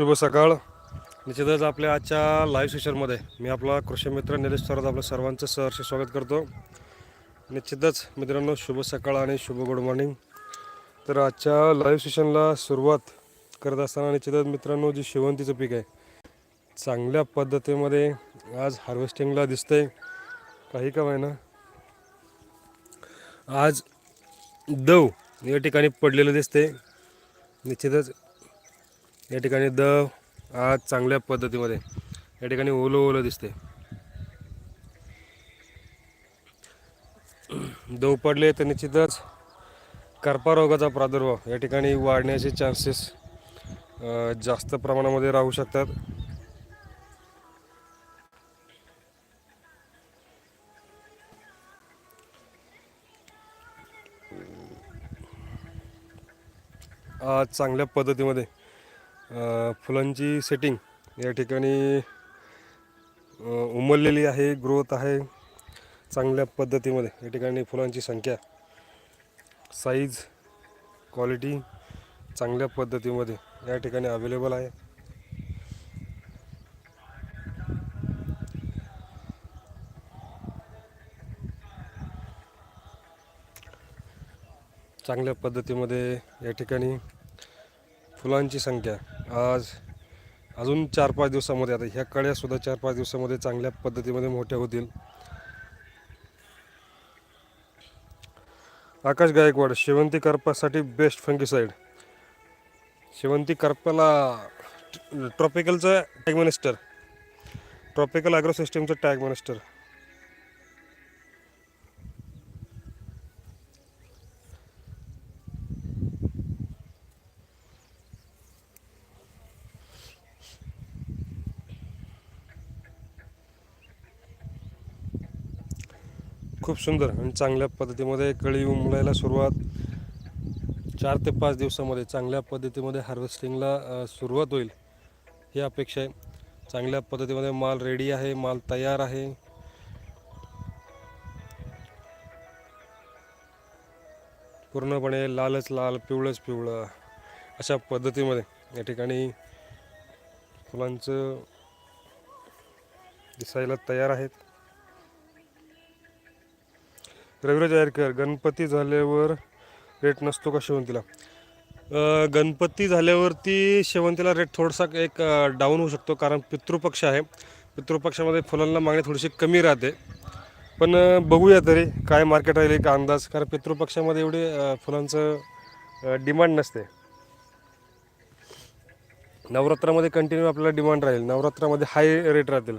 शुभ सकाळ. निश्चितच आपल्या आजच्या लाईव्ह सेशनमध्ये मी आपला कृषी मित्र निलेश सरात आपलं सर्वांचं सहर्ष स्वागत करतो. निश्चितच मित्रांनो शुभ सकाळ आणि शुभ गुड मॉर्निंग तर आजच्या लाईव्ह सेशनला सुरुवात करत असताना निश्चितच मित्रांनो जी शेवंतीचं पीक आहे चांगल्या पद्धतीमध्ये आज हार्वेस्टिंगला दिसतंय. काही का ना आज दव या ठिकाणी पडलेलं दिसते निश्चितच या ठिकाणी दव आज चांगल्या पद्धतीमध्ये या ठिकाणी ओलं ओलं दिसते. दव पडले तर निश्चितच कर्पारोगाचा प्रादुर्भाव या ठिकाणी वाढण्याचे चान्सेस जास्त प्रमाणामध्ये राहू शकतात. आज चांगल्या पद्धतीमध्ये फुलांची सेटिंग या ठिकाणी उमललेली आहे ग्रोथ आहे. चांगल्या पद्धतीमध्ये या ठिकाणी फुलांची संख्या साईज क्वालिटी चांगल्या पद्धतीमध्ये या ठिकाणी अवेलेबल आहे. चांगल्या पद्धतीमध्ये या ठिकाणी फुलांची संख्या आज अजून चार पाच दिवसामध्ये आता ह्या कळ्यासुद्धा चार पाच दिवसामध्ये चांगल्या पद्धतीमध्ये मोठ्या होतील. आकाश गायकवाड शेवंती करपासाठी बेस्ट फंगीसाईड शेवंती करपाला ट्रॉपिकलचं टॅग मिनिस्टर ट्रॉपिकल ॲग्रो सिस्टीमचं टॅग मिनिस्टर खूप सुंदर आणि चांगल्या पद्धतीमध्ये कळी उमलायला सुरुवात चार ते पाच दिवसामध्ये चांगल्या पद्धतीमध्ये हार्वेस्टिंगला सुरुवात होईल. ही अपेक्षा आहे. चांगल्या पद्धतीमध्ये माल रेडी आहे माल तयार आहे. पूर्णपणे लालच लाल पिवळंच पिवळं अशा पद्धतीमध्ये या ठिकाणी फुलांचं दिसायला तयार आहेत. रविराज आयरकर गणपती झाल्यावर रेट नसतो का शेवंतीला? गणपती झाल्यावरती शेवंतीला रेट थोडासा एक डाऊन होऊ शकतो कारण पितृपक्ष आहे. पितृपक्षामध्ये फुलांना मागणी थोडीशी कमी राहते. पण बघूया तरी काय मार्केट राहील एक अंदाज. कारण पितृपक्षामध्ये एवढे फुलांचं डिमांड नसते. नवरात्रामध्ये कंटिन्यू आपल्याला डिमांड राहील. नवरात्रामध्ये हाय रेट राहतील.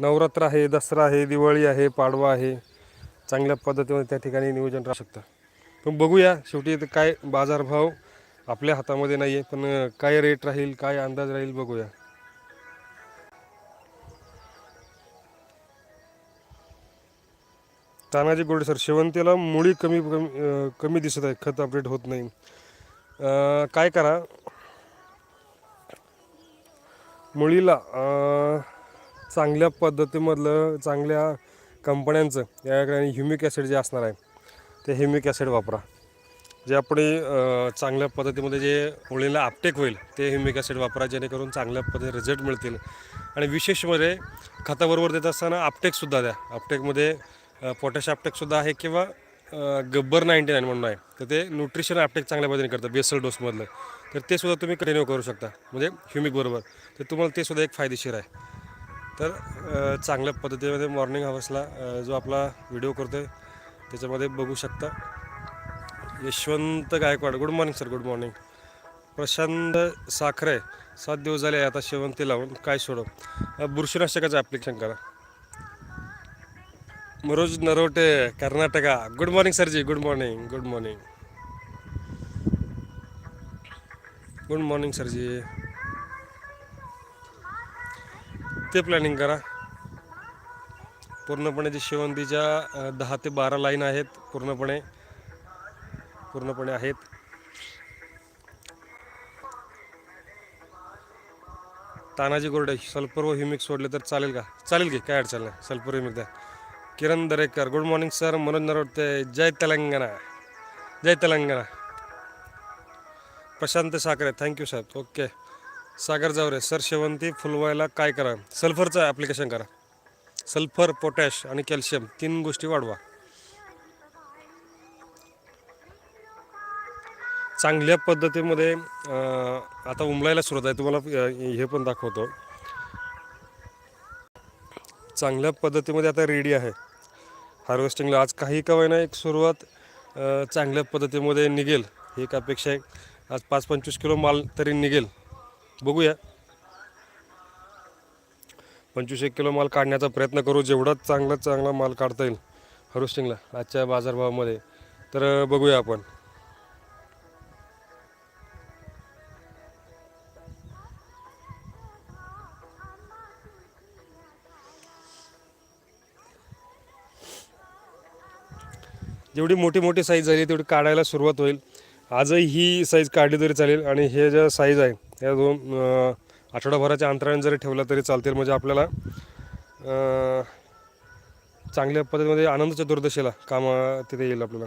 नवरात्र आहे दसरा आहे दिवाळी आहे पाडवा आहे. चांगल्या पद्धतीमध्ये त्या ठिकाणी नियोजन राहू शकतं. पण बघूया शेवटी काय बाजारभाव आपल्या हातामध्ये नाही आहे पण काय रेट राहील काय अंदाज राहील बघूया. तानाजी गोडे सर शेवंतीला मुळी कमी कमी कमी दिसत आहे खत अपडेट होत नाही. काय करा? मुळीला चांगल्या पद्धतीमधलं चांगल्या कंपन्यांचं या ठिकाणी ह्युमिक ॲसिड जे असणार आहे ते ह्युमिक ॲसिड वापरा. जे आपण चांगल्या पद्धतीमध्ये जे होळीला आपटेक होईल ते ह्युमिक ॲसिड वापरा जेणेकरून चांगल्या पद्धतीने रिझल्ट मिळतील. आणि विशेष म्हणजे खताबरोबर देत असताना आपटेकसुद्धा द्या. आपटेकमध्ये पोटॅश आपटेकसुद्धा आहे किंवा गब्बर नाईन्टी नाईन म्हणून आहे. तर ते न्यूट्रिशन आपटेक चांगल्या पद्धतीने करतं बेसल डोसमधलं तर ते सुद्धा तुम्ही कंटिन्यू करू शकता. म्हणजे ह्युमिकबरोबर तर तुम्हाला ते सुद्धा एक फायदेशीर आहे. तर चांगल्या पद्धतीमध्ये मॉर्निंग हावर्सला जो आपला व्हिडिओ करतो आहे त्याच्यामध्ये बघू शकता. Yashwant Gaikwad good morning sir good morning Prashant Sakhare सात दिवस झाले आता शेवंती लावून काय सोडव? बुरशीनाशकाचं ॲप्लिकेशन करा. मनोज नरोटे कर्नाटका. गुड मॉर्निंग सरजी good morning good morning good morning सरजी ते प्लॅनिंग करा. पूर्णपणे जे शेवंतीच्या दहा ते बारा लाईन आहेत पूर्णपणे पूर्णपणे आहेत. तानाजी गोरडे सल्फर व ह्युमिक सोडले तर चालेल का? चालेल की काय अडचण नाही. सल्फर ह्युमिक द्या. Kiran Darekar good morning sir Manoj Narawate जय तेलंगणा. जय तेलंगणा. प्रशांत साखरे थँक्यू साहेब ओके सागर जावरे सर शेवंती फुलवायला काय करा? सल्फरचं ॲप्लिकेशन करा. सल्फर पोटॅश आणि कॅल्शियम तीन गोष्टी वाढवा. चांगल्या पद्धतीमध्ये आता उमलायला सुरुवात आहे. तुम्हाला हे पण दाखवतो. चांगल्या पद्धतीमध्ये आता रेडी आहे. हार्वेस्टिंगला आज काही का होईना एक सुरुवात चांगल्या पद्धतीमध्ये निघेल. ही एक अपेक्षा आहे. आज पाच पंचवीस किलो माल तरी निघेल. बघूया. पंचवीस एक किलो माल काढण्याचा प्रयत्न करू. जेवढा चांगला चांगला माल काढता येईल हार्वेस्टिंगला आजच्या बाजारभावामध्ये. तर बघूया आपण. जेवढी मोठी मोठी साईज झाली तेवढी काढायला सुरुवात होईल. आजही ही साईज काढली तरी चालेल आणि हे ज्या साईज आहे या दोन आठवडाभराच्या अंतराने जरी ठेवला तरी चालतील. म्हणजे आपल्याला चांगल्या पद्धतीमध्ये आनंद चतुर्दशीला काम तिथे येईल आपल्याला.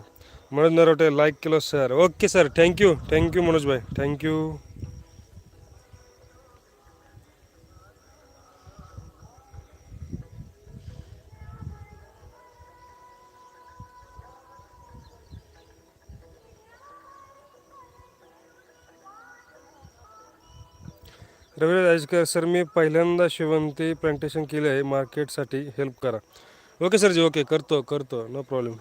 मनोज नरवटे लाईक केलं sir okay sir thank you thank you Manoj भाई थँक्यू रवी राजकर सर मी पहिल्यांदा शिवंती प्लांटेशन केले आहे मार्केटसाठी हेल्प करा. ओके सर जी ओके करतो करतो नो प्रॉब्लेम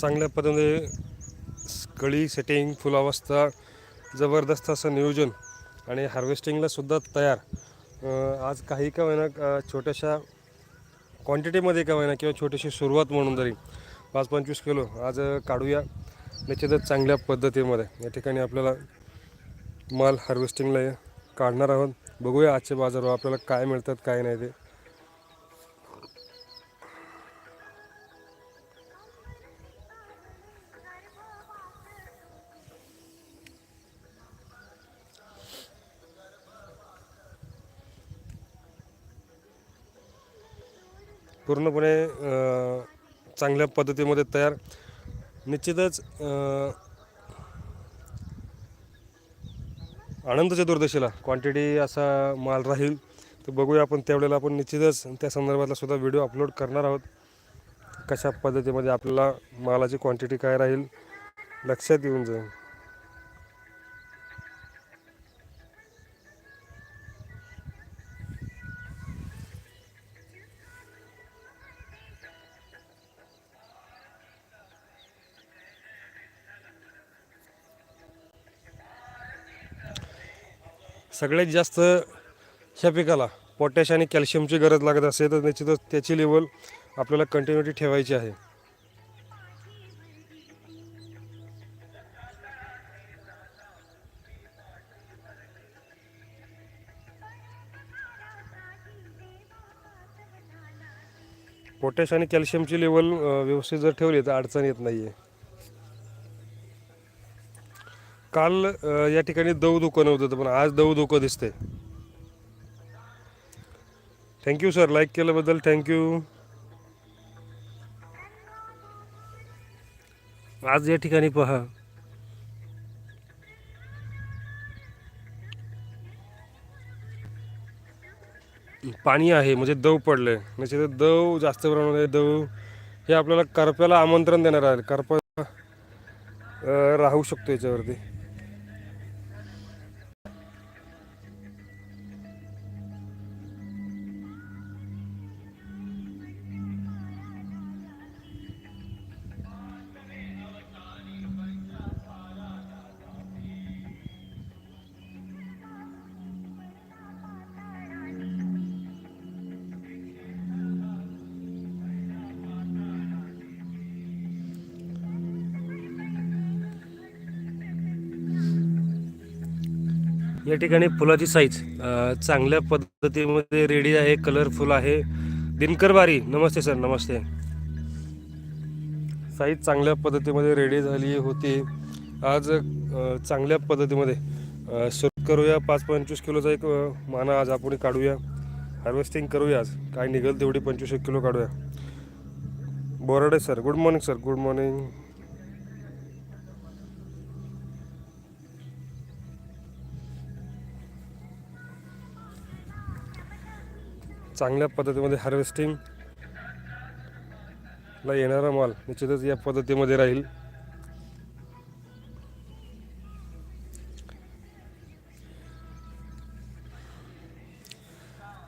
चांगल्या पद्धतीने कळी सेटिंग फुलावस्था जबरदस्त असं नियोजन आणि हार्वेस्टिंगला सुद्धा तयार. आज काही का होईना छोट्याशा क्वांटिटीमध्ये का होईना किंवा छोटीशी सुरुवात म्हणून जरी पाच पंचवीस किलो आज काढूया निश्चितच चांगल्या पद्धतीमध्ये. या ठिकाणी आपल्याला माल हार्वेस्टिंगला काढणार आहोत. बघूया आजचे बाजारावर आपल्याला काय मिळतात काय नाही ते. पूर्णपणे चांगल्या पद्धतीमध्ये तयार. निश्चितच आनंद चतुर्दशीला क्वांटिटी असा माल राहील तर बघूया आपण त्यावेळेला आपण निश्चितच त्या संदर्भातला सुद्धा व्हिडिओ अपलोड करणार आहोत. कशा पद्धतीमध्ये आपल्याला मालाची क्वांटिटी काय राहील लक्षात येऊन जाईल. सगळ्यात जास्त ह्या पिकाला पोटॅश आणि कॅल्शियमची गरज लागत असेल तर निश्चितच त्याची लेवल आपल्याला कंटिन्युटी ठेवायची आहे. पोटॅश आणि कॅल्शियमची लेवल व्यवस्थित जर ठेवली तर अडचण येत नाही आहे काल या ठिकाणी दव धुकं नव्हतं पण आज दव धुकं दिसते थँक्यू सर लाईक केल्याबद्दल थँक्यू आज या ठिकाणी पहा. पाणी आहे म्हणजे दव पडले म्हणजे दव जास्त प्रमाणामध्ये दव. हे आपल्याला करप्याला आमंत्रण देणार आहे करपा राहू शकतो याच्यावरती. या ठिकाणी फुलाची साईज चांगल्या पद्धतीमध्ये रेडी आहे कलरफुल आहे. दिनकर बारी नमस्ते सर नमस्ते. साईज चांगल्या पद्धतीमध्ये रेडी झाली होती. आज चांगल्या पद्धतीमध्ये सुरू करूया. पाच पंचवीस किलोचा एक माना आज आपण काढूया. हार्वेस्टिंग करूया आज. काय निघेल तेवढी पंचवीस एक किलो काढूया. Borade sir good morning sir good morning चांगल्या पद्धतीमध्ये हार्वेस्टिंगला येणारा माल निश्चितच या पद्धतीमध्ये राहील.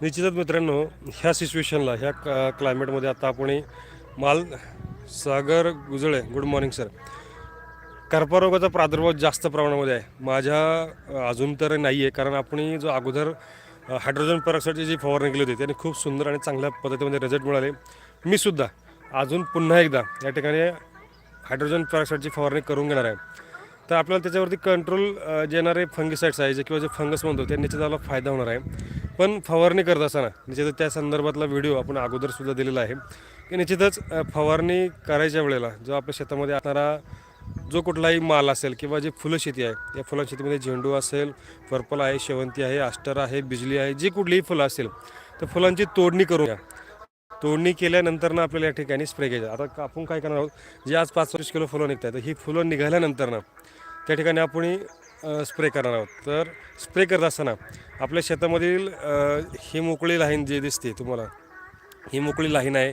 निश्चितच मित्रांनो ह्या सिच्युएशनला ह्या क- क्लायमेटमध्ये आता आपण माल Sagar Gujale good morning sir कर्परोगाचा प्रादुर्भाव जास्त प्रमाणामध्ये आहे. माझ्या अजून तर नाही आहे कारण आपण जो अगोदर हायड्रोजन परॉक्साईडची जी फवारणी केली होती त्याने खूप सुंदर आणि चांगल्या पद्धतीमध्ये रिझल्ट मिळाले. मी सुद्धा अजून पुन्हा एकदा या ठिकाणी हायड्रोजन परॉक्साईडची फवारणी करून घेणार आहे. तर आपल्याला त्याच्यावरती कंट्रोल जे येणारे फंगिसाईड्स आहे जे किंवा जे फंगस म्हणतो त्यांनी त्याचा फायदा होणार आहे. पण फवारणी करत असताना निश्चितच त्या संदर्भातला व्हिडिओ आपण अगोदरसुद्धा दिलेला आहे. की निश्चितच फवारणी करायच्या वेळेला जो आपल्या शेतामध्ये असणारा जो कुठलाही माल असेल किंवा जे फुलं शेती आहे या फुलं शेतीमध्ये झेंडू असेल पर्पल आहे शेवंती आहे आस्टर आहे बिजली आहे जी कुठलीही फुलं असेल तर फुलांची तोडणी करू घ्या तोडणी केल्यानंतर ना आपल्याला या ठिकाणी स्प्रे घ्यायचा आता आपण काय करणार आहोत जे आज पाच वीस किलो फुलं निघतात तर ही फुलं निघाल्यानंतर ना त्या ठिकाणी आपण स्प्रे करणार आहोत. तर स्प्रे करत असताना आपल्या शेतामधील ही मोकळी लाईन जी दिसते तुम्हाला ही मोकळी लाईन आहे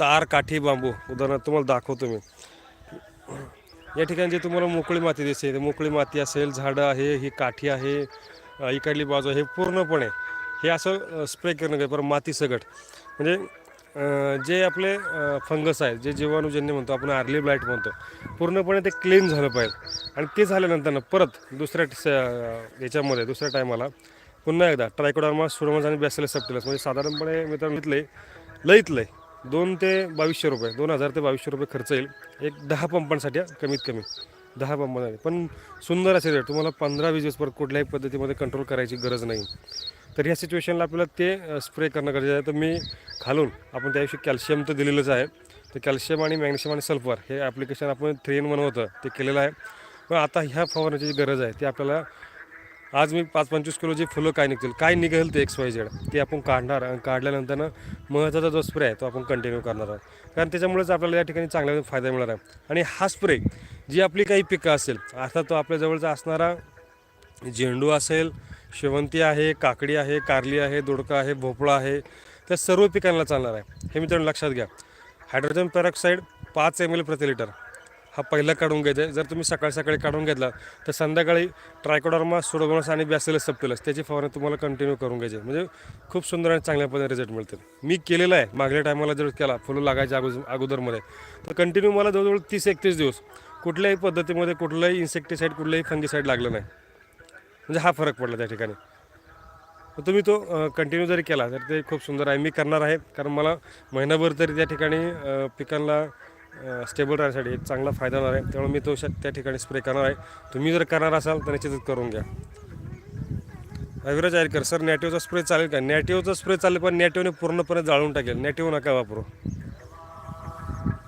तार काठी बांबू. उदाहरणार्थ तुम्हाला दाखवतो मी. या ठिकाणी जे तुम्हाला मोकळी माती दिसते ते मोकळी माती असेल झाडं आहे ही काठी आहे इकडली बाजू आहे हे पूर्णपणे हे असं स्प्रे करणं काही परत माती सगट म्हणजे जे आपले फंगस आहेत जे जीवाणूजन्य म्हणतो आपण आर्ली ब्लाईट म्हणतो पूर्णपणे ते क्लीन झालं पाहिजे. आणि ते झाल्यानंतर परत दुसऱ्या याच्यामध्ये दुसऱ्या टायमाला पुन्हा एकदा ट्रायकोडार्मा सुरमज आणि बॅसेल सप्टेलस म्हणजे साधारणपणे मित्रांनो घेतले लईत लय दोन ते बावीसशे रुपये दोन हजार ते बावीसशे रुपये खर्च येईल. एक दहा पंपांसाठी कमीत कमी. दहा पंपांसाठी पण सुंदर असे रेट. तुम्हाला पंधरा वीस दिवस परत कुठल्याही पद्धतीमध्ये कंट्रोल करायची गरज नाही. तर ह्या सिच्युएशनला आपल्याला ते स्प्रे करणं गरजेचं आहे. तर मी खालून आपण त्या कॅल्शियम तर दिलेलंच आहे. तर कॅल्शियम आणि मॅग्नेशियम आणि सल्फर हे ॲप्लिकेशन आपण थ्री इन वन होतं. ते केलेलं आहे. पण आता ह्या फवारण्याची जी गरज आहे ती आपल्याला आज मी पाच पंचवीस किलो जे फुलं काय निघतील काय निघेल ते एक्स वाय झेड ते आपण काढणार आणि काढल्यानंतर महत्त्वाचा जो स्प्रे आहे तो आपण कंटिन्यू करणार आहोत. कारण त्याच्यामुळेच आपल्याला या ठिकाणी चांगला फायदा मिळणार आहे. आणि हा स्प्रे जी आपली काही पिकं असेल अर्थात तो आपल्या जवळचा असणारा झेंडू असेल शेवंती आहे काकडी आहे कारली आहे दोडका आहे भोपळा आहे त्या सर्व पिकांना चालणार आहे. हे मित्रांनो लक्षात घ्या. हायड्रोजन पेरॉक्साईड पाच एम एल प्रति लिटर हा पहिला काढून घ्यायचा आहे जर तुम्ही सकाळी सकाळी काढून घेतला तर संध्याकाळी ट्रायकोडर्मा सुडोगोनस आणि बॅसिलस सप्टिलस त्याची फवारणी तुम्हाला कंटिन्यू करून घ्यायची म्हणजे खूप सुंदर आणि चांगल्या पद्धतीने रिझल्ट मिळतील. मी केलेलं आहे. मागल्या टायमाला जर केला फुलं लागायच्या अगोदर अगोदरमध्ये. तर कंटिन्यू मला जवळजवळ तीस एकतीस दिवस कुठल्याही पद्धतीमध्ये कुठलंही इन्सेक्टिसाईड कुठलंही फंगिसाईड लागलं नाही. म्हणजे हा फरक पडला त्या ठिकाणी. तुम्ही तो कंटिन्यू जरी केला तर ते खूप सुंदर आहे. मी करणार आहे. कारण मला महिनाभर तरी त्या ठिकाणी पिकांना स्टेबल राहण्यासाठी एक चांगला फायदा होणार आहे. त्यामुळे मी तो श- त्या ठिकाणी स्प्रे करणार आहे. तुम्ही जर करणार असाल तर निश्चितच करून घ्या. अविराज आयरकर सर नॅटिव्हचा स्प्रे चालेल का? नॅटिव्हचा स्प्रे चालेल पण नॅटिव्हने पूर्णपणे जाळून टाकेल. नॅटिव्ह नका वापरू.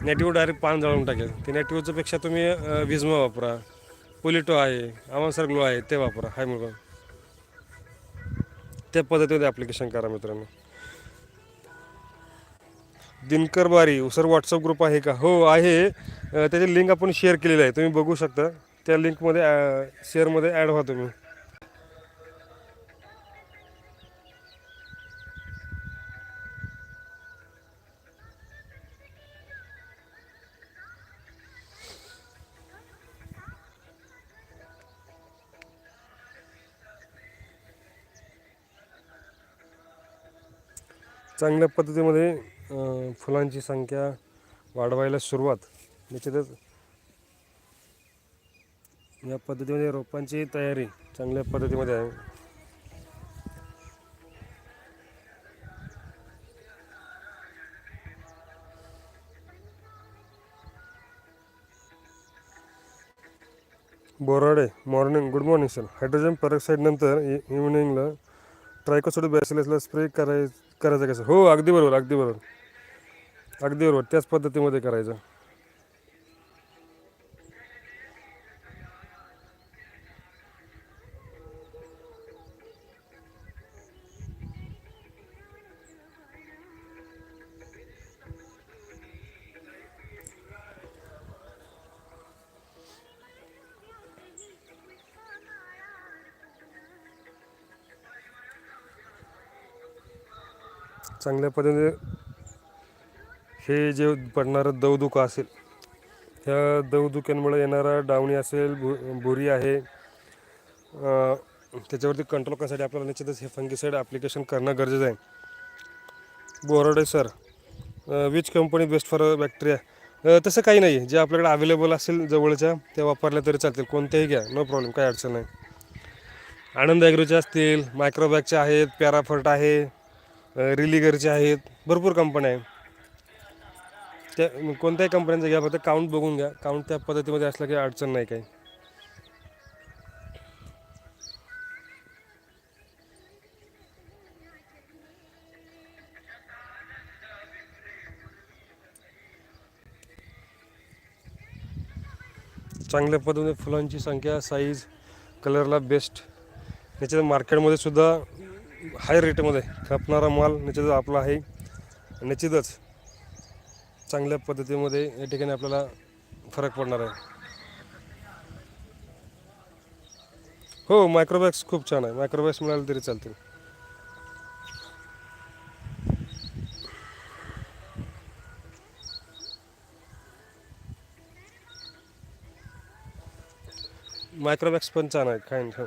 नॅटिव्ह डायरेक्ट पान जाळून टाकेल. ते नॅटिव्हच्यापेक्षा तुम्ही अ, विजमा वापरा. पोलिटो आहे आवांसर ग्लो आहे ते वापरा. हाय मुलगा. त्या पद्धतीमध्ये ॲप्लिकेशन करा मित्रांनो. दिनकर बारी सर व्हॉट्सअप ग्रुप आहे का? हो आहे. त्याची लिंक आपण शेअर केलेली आहे. तुम्ही बघू शकता. त्या लिंकमध्ये शेअरमध्ये ॲड व्हा तुम्ही. चांगल्या पद्धतीमध्ये फुलांची संख्या वाढवायला सुरुवात. निश्चितच या पद्धतीमध्ये रोपांची तयारी चांगल्या पद्धतीमध्ये आहे. Borade morning good morning sir hydrogen peroxide नंतर इ- इव्हनिंगला ट्रायकोसोडी बॅसिलसला स्प्रे कराय करायचं कसं हो अगदी बरोबर अगदी बरोबर. अगदी बरोबर. त्याच पद्धतीमध्ये करायचं. चांगल्या पद्धतीने हे जे पडणारं दवदुखा असेल ह्या दवदुक्यांमुळे येणारा डावणी असेल भु भुरी आहे. त्याच्यावरती कंट्रोल करण्यासाठी आपल्याला निश्चितच हे फंगीसाईड ॲप्लिकेशन करणं गरजेचं आहे. Borade sir which company best for bacteria तसं काही नाही. जे आपल्याकडे अवेलेबल असेल जवळच्या त्या वापरल्या तरी चालतील. कोणत्याही घ्या. नो प्रॉब्लेम काही अडचण नाही. आनंद ॲग्रोचे असतील मायक्रोबॅगचे आहेत पॅराफर्ट आहे रिलिगरचे आहेत. भरपूर कंपन्या आहे. त्या कोणत्याही कंपन्यांचं घ्या फक्त काउंट बघून घ्या. काउंट त्या पद्धतीमध्ये असलं काही अडचण नाही काही. चांगल्या पद्धतीने फुलांची संख्या साईज कलरला बेस्ट याच्यात मार्केटमध्ये सुद्धा हाय रेटमध्ये खपणारा माल निश्चितच आपला आहे. निश्चितच. चांगल्या पद्धतीमध्ये या ठिकाणी आपल्याला फरक पडणार आहे. हो मायक्रोबॅग्स खूप छान आहे. मायक्रोबॅग्स मिळाले तरी चालतील मायक्रोबॅग्स पण छान आहेत खाईन हो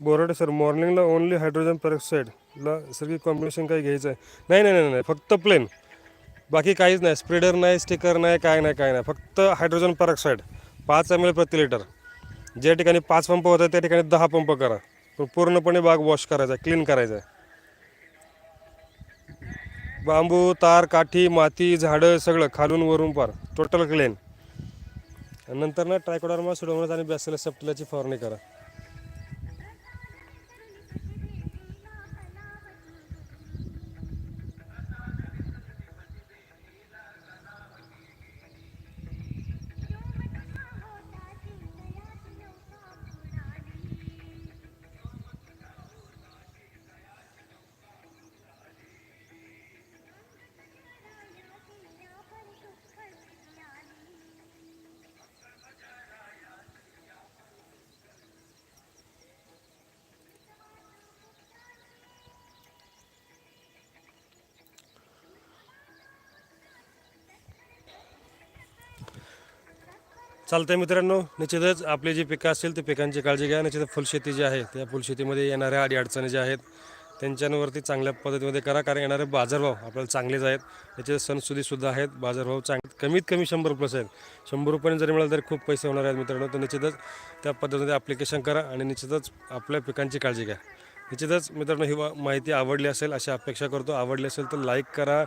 बोराडे सर. मॉर्निंगला ओनली हायड्रोजन पेरॉक्साईडला सगळी कॉम्बिनेशन काही घ्यायचं आहे. नाही नाही नाही नाही. फक्त प्लेन बाकी काहीच नाही. स्प्रेडर नाही स्टिकर नाही काय नाही काय नाही. फक्त हायड्रोजन पेरॉक्साईड पाच एम एल प्रति लिटर ज्या ठिकाणी पाच पंप होतात त्या ठिकाणी दहा पंप करा. पण पूर्णपणे बाग वॉश करायचा क्लीन करायचा आहे. बांबू तार काठी माती झाडं सगळं खालून वरून पार. टोटल क्लीन नंतर ना ट्रायकोडारमा सुडोमोनास आणि बॅसिलस सेप्टिलाची फवारणी करा. चालतंय मित्रांनो. निश्चितच आपली जी पिकं असतील ते पिकांची काळजी घ्या. निश्चित फुलशेती जी आहे त्या फुलशेतीमध्ये येणाऱ्या अडी अडचणी ज्या आहेत त्यांच्यावरती चांगल्या पद्धतीमध्ये करा. कारण येणारे बाजारभाव आपल्याला चांगलेच आहेत. याचे सणसुदीसुद्धा आहेत. बाजारभाव चांग कमीत कमी शंभर प्लस आहेत शंभर रुपयाने जरी मिळालं तरी खूप पैसे होणार आहेत मित्रांनो. तर निश्चितच त्या पद्धतीमध्ये ॲप्लिकेशन करा आणि निश्चितच आपल्या पिकांची काळजी घ्या. निश्चितच मित्रांनो ही वा- माहिती आवडली असेल अशी अपेक्षा करतो. आवडली असेल तर लाईक करा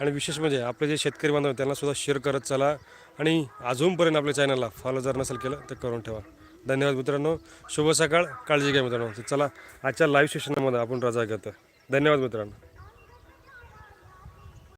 आणि विशेष म्हणजे आपले जे शेतकरी बांधव त्यांनासुद्धा शेअर करत चला. आणि अजूनपर्यंत आपल्या चॅनलला फॉलो जर नसेल केलं तर करून ठेवा. धन्यवाद मित्रांनो. शुभ सकाळ. काळजी घ्या मित्रांनो. चला आजच्या लाईव्ह सेशनमध्ये आपण रजा घेतो धन्यवाद मित्रांनो.